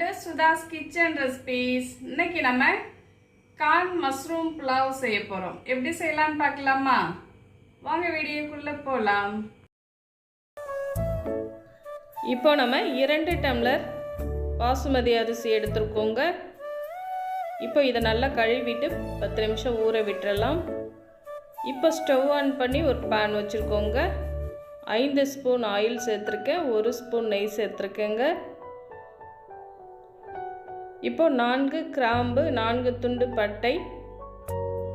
Welcome to சுதாஸ் kitchen recipes இன்னைக்கு நம்ம கார்ன் மஷ்ரூம் புலாவ் செய்ய போகிறோம் எப்படி செய்யலாம்னு பார்க்கலாமா? வாங்க வீடியோக்குள்ளே போகலாம் இப்போ நம்ம இரண்டு டம்ளர் பாசுமதி அரிசி எடுத்துருக்கோங்க. இப்போ இதை நல்லா கழுவிட்டு பத்து நிமிஷம் ஊற விட்டுறலாம். இப்போ ஸ்டவ் ஆன் பண்ணி ஒரு பேன் வச்சுருக்கோங்க. ஐந்து ஸ்பூன் ஆயில் சேர்த்துருக்கேன் ஒரு ஸ்பூன் நெய் சேர்த்துருக்கேங்க. இப்போ நான்கு கிராம்பு நான்கு துண்டு பட்டை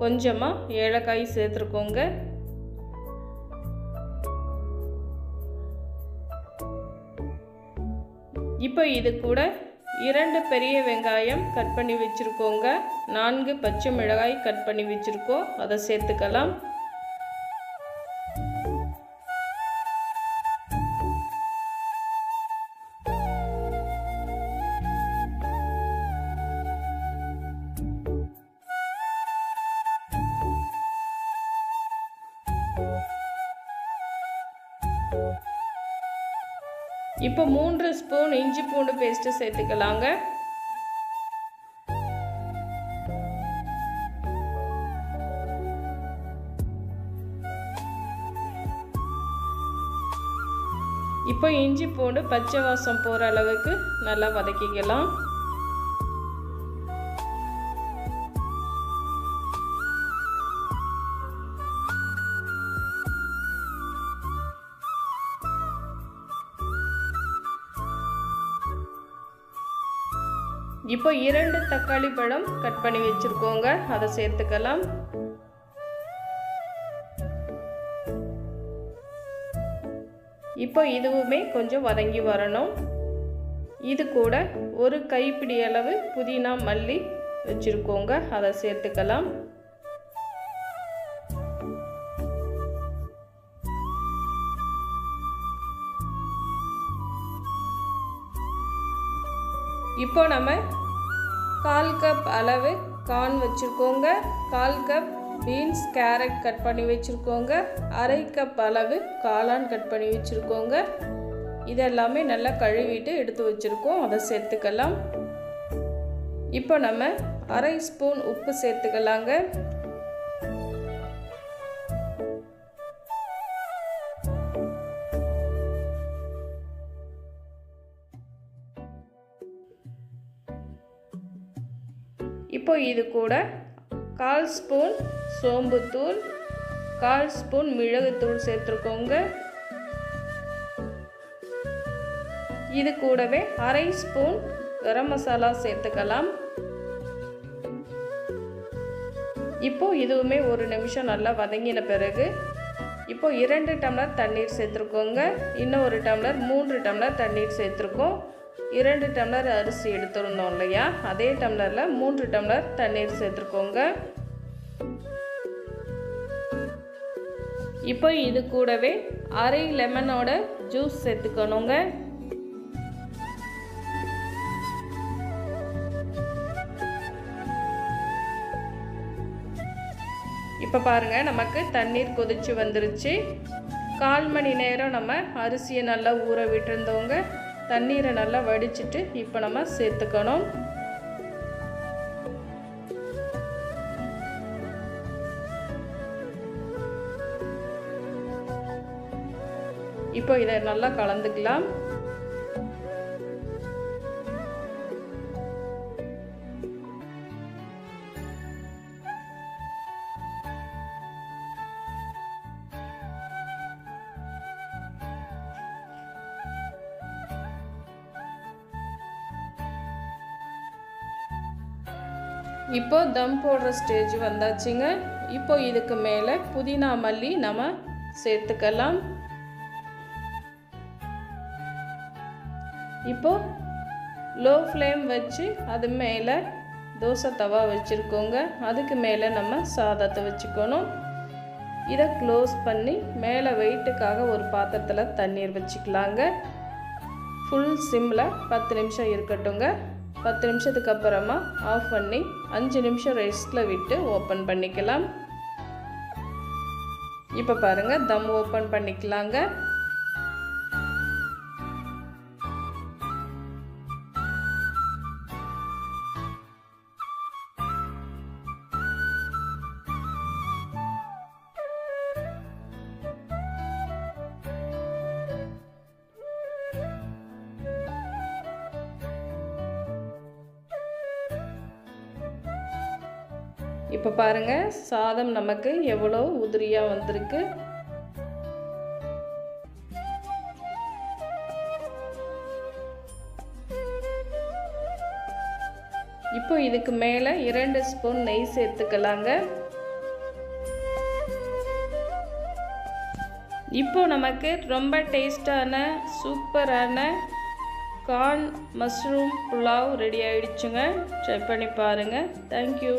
கொஞ்சமாக ஏலக்காய் சேர்த்துருக்கோங்க. இப்போ இது கூட இரண்டு பெரிய வெங்காயம் கட் பண்ணி வச்சுருக்கோங்க. நான்கு பச்சை மிளகாய் கட் பண்ணி வச்சுருக்கோம். அதை சேர்த்துக்கலாம். இப்போ மூன்று ஸ்பூன் இஞ்சி பூண்டு பேஸ்ட்டு சேர்த்துக்கலாங்க. இப்போ இஞ்சி பூண்டு பச்சை வாசம் போகிற அளவுக்கு நல்லா வதக்கிக்கலாம். இப்போ இரண்டு தக்காளி பழம் கட் பண்ணி வச்சுருக்கோங்க. அதை சேர்த்துக்கலாம். இப்போ இதுவுமே கொஞ்சம் வதங்கி வரணும். இது கூட ஒரு கைப்பிடி அளவு புதினா மல்லி வச்சுருக்கோங்க. அதை சேர்த்துக்கலாம். இப்போ நம்ம கால் கப் அளவு கார்ன் வச்சுருக்கோங்க. கால் கப் பீன்ஸ் கேரட் கட் பண்ணி வச்சுருக்கோங்க. அரை கப் அளவு காளான் கட் பண்ணி வச்சுருக்கோங்க. இதெல்லாமே நல்லா கழுவிட்டு எடுத்து வச்சுருக்கோம். அதை சேர்த்துக்கலாம். இப்போ நம்ம அரை ஸ்பூன் உப்பு சேர்த்துக்கலாங்க. இப்போ இது கூட கால் ஸ்பூன் சோம்புத்தூள் கால் ஸ்பூன் மிளகுத்தூள் சேர்த்துருக்கோங்க. இது கூடவே அரை ஸ்பூன் கரம் மசாலா சேர்த்துக்கலாம். இப்போ இதுவுமே ஒரு நிமிஷம் நல்லா வதங்கின பிறகு இப்போ இரண்டு டம்ளர் தண்ணீர் சேர்த்துருக்கோங்க. இன்னும் ஒரு டம்ளர் மூன்று டம்ளர் தண்ணீர் சேர்த்துருக்கோம். இரண்டு டம்ளர் அரிசி எடுத்துருந்தோம் இல்லையா? அதே டம்ளரில் மூன்று டம்ளர் தண்ணீர் சேர்த்துருக்கோங்க இப்போ இது கூடவே அரை லெமனோட ஜூஸ் சேர்த்துக்கணுங்க. இப்போ பாருங்கள் நமக்கு தண்ணீர் கொதிச்சு வந்துருச்சு. கால் மணி நேரம் நம்ம அரிசியை நல்லா ஊற விட்டுருந்தவங்க தண்ணீரை நல்லா வடிச்சிட்டு இப்போ நம்ம சேர்த்துக்கணும். இப்போ இதை நல்லா கலந்துக்கலாம். இப்போ தம் போடுற ஸ்டேஜ் வந்தாச்சுங்க. இப்போ இதுக்கு மேலே புதினா மல்லி நம்ம சேர்த்துக்கலாம். இப்போ லோ ஃப்ளேம் வச்சு அது மேலே தோசை தவா வச்சுருக்கோங்க. அதுக்கு மேலே நம்ம சாதத்தை வச்சுக்கணும். இதை க்ளோஸ் பண்ணி மேலே வெயிட்டுக்காக ஒரு பாத்திரத்தில் தண்ணீர் வச்சுக்கலாங்க. ஃபுல் சிம்மில் பத்து நிமிஷம் இருக்கட்டுங்க. பத்து நிமிஷத்துக்கு அப்புறமா ஆஃப் பண்ணி அஞ்சு நிமிஷம் ரெஸ்ட்டில் விட்டு ஓப்பன் பண்ணிக்கலாம். இப்போ பாருங்கள் தம் ஓப்பன் பண்ணிக்கலாங்க. இப்போ பாருங்கள் சாதம் நமக்கு எவ்வளோ உதிரியாக வந்திருக்கு. இப்போ இதுக்கு மேலே இரண்டு ஸ்பூன் நெய் சேர்த்துக்கலாங்க. இப்போ நமக்கு ரொம்ப டேஸ்டான சூப்பரான கார்ன் மஷ்ரூம் புலாவ் ரெடி ஆகிடுச்சுங்க ட்ரை பண்ணி பாருங்கள் தேங்க்யூ